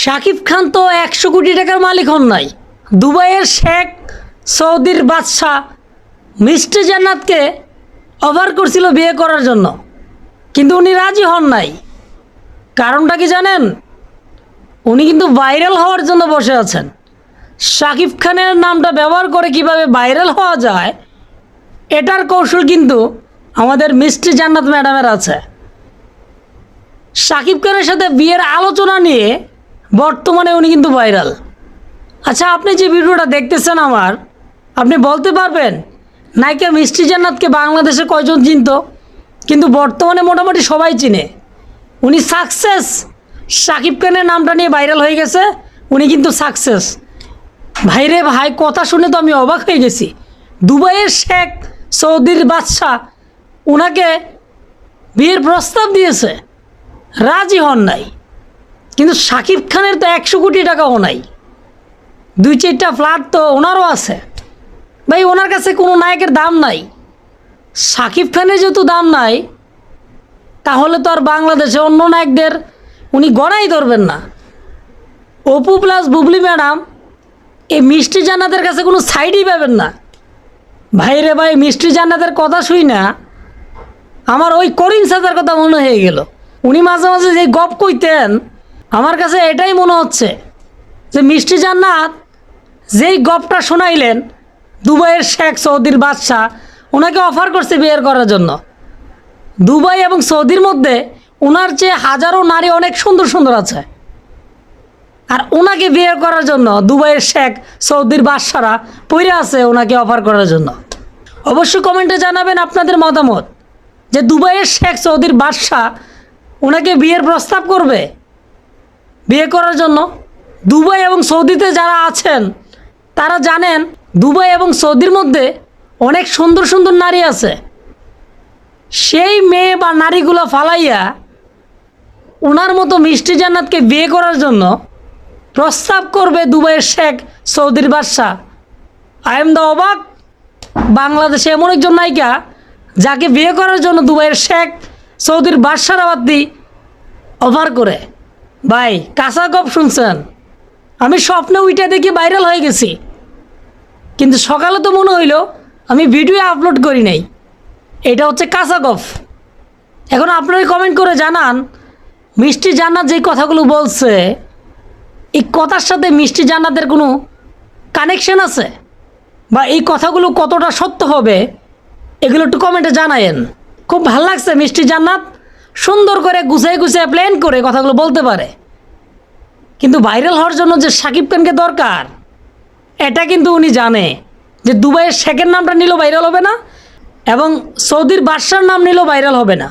শাকিব খান তো একশো কোটি টাকার মালিক হন নাই। দুবাইয়ের শেখ সৌদির বাদশাহ মিস্টার জান্নাতকে অফার করছিল বিয়ে করার জন্য। কিন্তু উনি রাজি হন নাই। কারণটা কি জানেন? উনি কিন্তু ভাইরাল হওয়ার জন্য বসে আছেন। শাকিব খানের নামটা ব্যবহার করে কীভাবে ভাইরাল হওয়া যায়, এটার কৌশল কিন্তু আমাদের মিষ্টি জান্নাত ম্যাডামের আছে। শাকিব খানের সাথে বিয়ের আলোচনা নিয়ে বর্তমানে উনি কিন্তু ভাইরাল। আচ্ছা আপনি যে ভিডিওটা দেখতেছেন আমার, আপনি বলতে পারবেন, নায়িকা মিষ্টি জান্নাতকে বাংলাদেশে কয়জন চিনত? কিন্তু বর্তমানে মোটামুটি সবাই চিনে। উনি সাকসেস। শাকিব খানের নামটা নিয়ে ভাইরাল হয়ে গেছে, উনি কিন্তু সাকসেস। ভাইরে ভাই, কথা শুনে তো আমি অবাক হয়ে গেছি। দুবাইয়ের শেখ সৌদির বাদশাহ ওনাকে বিয়ের প্রস্তাব দিয়েছে। রাজি হন নাই। কিন্তু শাকিব খানের তো একশো কোটি টাকাও নাই। দুই চারটা ফ্ল্যাট তো ওনারও আছে। ভাই, ওনার কাছে কোনো নায়কের দাম নাই। শাকিব খানের যেহেতু দাম নাই, তাহলে তো আর বাংলাদেশে অন্য নায়কদের উনি গড়াই ধরবেন না। অপু প্লাস বুবলি ম্যাডাম, এই মিষ্টি জান্নাতের কাছে কোনো সাইডই পাবেন না। ভাই রে ভাই, মিষ্টি জান্নাতের কথা শুই না। আমার ওই করিম সাদার কথা মনে হয়ে গেল। উনি মাঝে মাঝে যে গপ কইতেন আমার কাছে এটাই মনে হচ্ছে যে মিষ্টি জান্নাত যেই গপটা শোনাইলেন দুবাইয়ের শেখ সৌদির বাদশাহ, ওনাকে অফার করছে বিয়ের করার জন্য। দুবাই এবং সৌদির মধ্যে ওনার চেয়ে হাজারো নারী অনেক সুন্দর সুন্দর আছে। আর ওনাকে বিয়ে করার জন্য দুবাইয়ের শেখ সৌদির বাদশারা পইরে আছে ওনাকে অফার করার জন্য। অবশ্যই কমেন্টে জানাবেন আপনাদের মতামত যে দুবাইয়ের শেখ সৌদির বাদশাহ ওনাকে বিয়ের প্রস্তাব করবে? বিয়ে করার জন্য দুবাই এবং সৌদিতে যারা আছেন, তারা জানেন দুবাই এবং সৌদির মধ্যে অনেক সুন্দর সুন্দর নারী আছে। সেই মেয়ে বা নারীগুলো ফালাইয়া ওনার মতো মিষ্টি জান্নাতকে বিয়ে করার জন্য প্রস্তাব করবে দুবাইয়ের শেখ সৌদির বাদশাহ। আই এম দ্য অবাক, বাংলাদেশে এমন একজন নায়িকা যাকে বিয়ে করার জন্য দুবাইয়ের শেখ সৌদির বাদশার আবাদি অফার করে। ভাই, কাঁচা গপ শুনছেন? আমি স্বপ্নে উইটা দেখে ভাইরাল হয়ে গেছি। কিন্তু সকালে তো মনে হইল আমি ভিডিও আপলোড করি নাই। এটা হচ্ছে কাঁচা গপ। এখন আপনারা কমেন্ট করে জানান, মিষ্টি জান্নাত যে কথাগুলো বলছে, এই কথার সাথে মিষ্টি জান্নাতের কোনো কানেকশন আছে? বা এই কথাগুলো কতটা সত্য হবে, এগুলো একটু কমেন্টে জানায়েন। খুব ভালো লাগছে মিষ্টি জান্নাত। সুন্দর করে গুছিয়ে গুছিয়ে প্ল্যান করে কথাগুলো বলতে পারে। কিন্তু ভাইরাল হওয়ার জন্য যে সাকিব খানকে দরকার, এটা কিন্তু উনি জানে যে দুবাইয়ের শেখের নামটা নিল ভাইরাল হবে না এবং সৌদির বাদশার নাম নিল ভাইরাল হবে না।